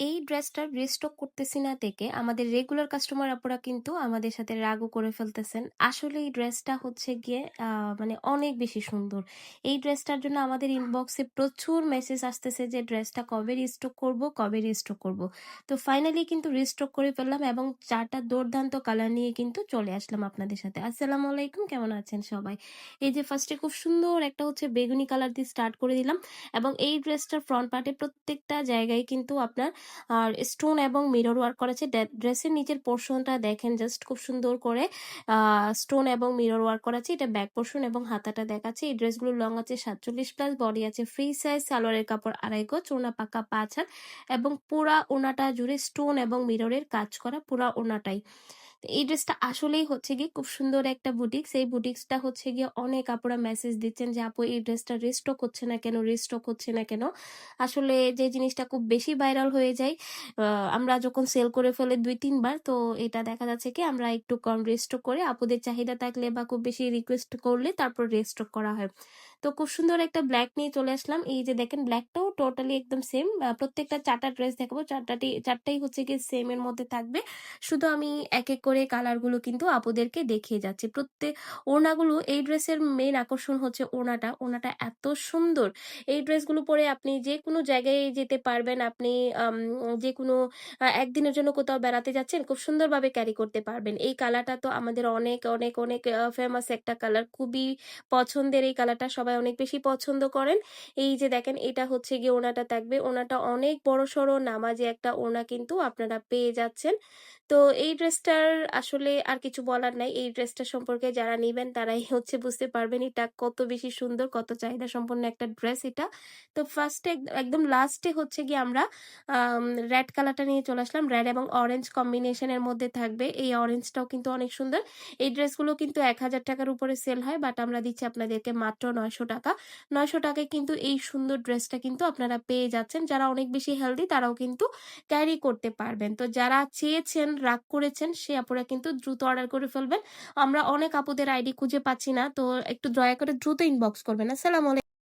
এই ড্রেসটার রিস্টক করতেছি না দেখে আমাদের রেগুলার কাস্টমার আপুরা কিন্তু আমাদের সাথে রাগও করে ফেলতেছেন। আসলে এই ড্রেসটা হচ্ছে গিয়ে মানে অনেক বেশি সুন্দর। এই ড্রেসটার জন্য আমাদের ইনবক্সে প্রচুর মেসেজ আসতেছে যে ড্রেসটা কবে রিস্টক করব, কবে রিস্টক করব। তো ফাইনালি কিন্তু রিস্টক করে ফেললাম এবং চারটা দুর্দান্ত কালার নিয়ে কিন্তু চলে আসলাম আপনাদের সাথে। আসসালামু আলাইকুম, কেমন আছেন সবাই? এই যে ফার্স্টে খুব সুন্দর একটা হচ্ছে বেগুনি কালার দিয়ে স্টার্ট করে দিলাম এবং এই ড্রেসটার ফ্রন্ট পার্টে প্রত্যেকটা জায়গায় কিন্তু আপনার আর স্টোন এবং মিরর ওয়ার্ক করা আছে ড্রেসের নিচের পোর্শনটা দেখেন জাস্ট খুব সুন্দর করে স্টোন এবং মিরর ওয়ার্ক করা আছে এটা ব্যাক পোর্শন এবং হাতাটা দেখাচ্ছে। এই ড্রেসগুলো লং আছে সাতচল্লিশ প্লাস বডি আছে ফ্রি সাইজ সালোয়ারের কাপড় আড়াই গজ ওনা পাকা পাঁচ হাত এবং পুরা ওনাটা জুড়ে স্টোন এবং মিররের কাজ করা পুরা ওনাটাই এই ড্রেসটা আসলেই হচ্ছে গিয়ে খুব সুন্দর একটা বুটিক্স। এই বুটিক্সটা হচ্ছে গিয়ে অনেক আপুরা মেসেজ দিচ্ছেন যে, আপু, এই ড্রেসটা রিস্টক হচ্ছে না কেন? রিস্টক হচ্ছে না কেন? আসলে যে জিনিসটা খুব বেশি ভাইরাল হয়ে যায় আমরা যখন সেল করে ফেলে দুই তিনবার তো এটা দেখা যাচ্ছে কি আমরা একটু কম রেস্টক করে আপুদের চাহিদা থাকলে বা খুব বেশি রিকোয়েস্ট করলে তারপর রেস্টক করা হয়। তো খুব সুন্দর একটা ব্ল্যাক নিয়ে চলে আসলাম। এই যে দেখেন ব্ল্যাকটাও টোটালি একদম সেম প্রত্যেকটা চারটা ড্রেস দেখাবো। চারটাটি, চারটাই হচ্ছে গিয়ে সেম এর মধ্যে থাকবে। শুধু আমি এক এক করে কালারগুলো কিন্তু আপুদেরকে দেখিয়ে যাচ্ছি। প্রত্যেক ওড়নাগুলো, এই ড্রেসের মেন আকর্ষণ হচ্ছে ওড়নাটা। ওড়নাটা এত সুন্দর। এই ড্রেসগুলো পরে আপনি যে কোনো জায়গায় যেতে পারবেন। আপনি যে কোনো একদিনের জন্য কোথাও বেড়াতে যাচ্ছেন, খুব সুন্দরভাবে ক্যারি করতে পারবেন। এই কালারটা তো আমাদের অনেক অনেক অনেক ফেমাস একটা কালার খুবই পছন্দের এই কালারটা সবাই অনেক বেশি পছন্দ করেন। এই যে দেখেন, এটা হচ্ছে গিয়ে ওনাটা থাকবে। ওনাটা অনেক বড় সড়ো নামাজে একটা ওনা কিন্তু আপনারা পেয়ে যাচ্ছেন। তো এই ড্রেসটার আসলে আর কিছু বলার নাই। এই ড্রেসটা সম্পর্কে যারা নিবেন তারাই হচ্ছে বুঝতে পারবেন এটা কত বেশি সুন্দর, কত চাহিদা সম্পন্ন একটা ড্রেস এটা। তো ফার্স্টে একদম লাস্টে হচ্ছে গিয়ে আমরা রেড কালারটা নিয়ে চলে আসলাম। রেড এবং অরেঞ্জ কম্বিনেশনের মধ্যে থাকবে। এই অরেঞ্জটাও কিন্তু অনেক সুন্দর। এই ড্রেসগুলো কিন্তু এক হাজার টাকার উপরে সেল হয় বাট আমরা দিচ্ছি আপনাদেরকে মাত্র নয়শো টাকা। নয়শো টাকায় কিন্তু এই সুন্দর ড্রেসটা কিন্তু আপনারা পেয়ে যাচ্ছেন। যারা অনেক বেশি হেলদি তারাও কিন্তু ক্যারি করতে পারবেন। তো যারা চেয়েছেন, রাগ করেছেন, সে আপুরা কিন্তু দ্রুত অর্ডার করে ফেলবেন। আমরা অনেক আপুদের আইডি খুঁজে পাচ্ছি না, তো একটু দয়া করে দ্রুত ইনবক্স করবেন। আসসালামু আলাইকুম।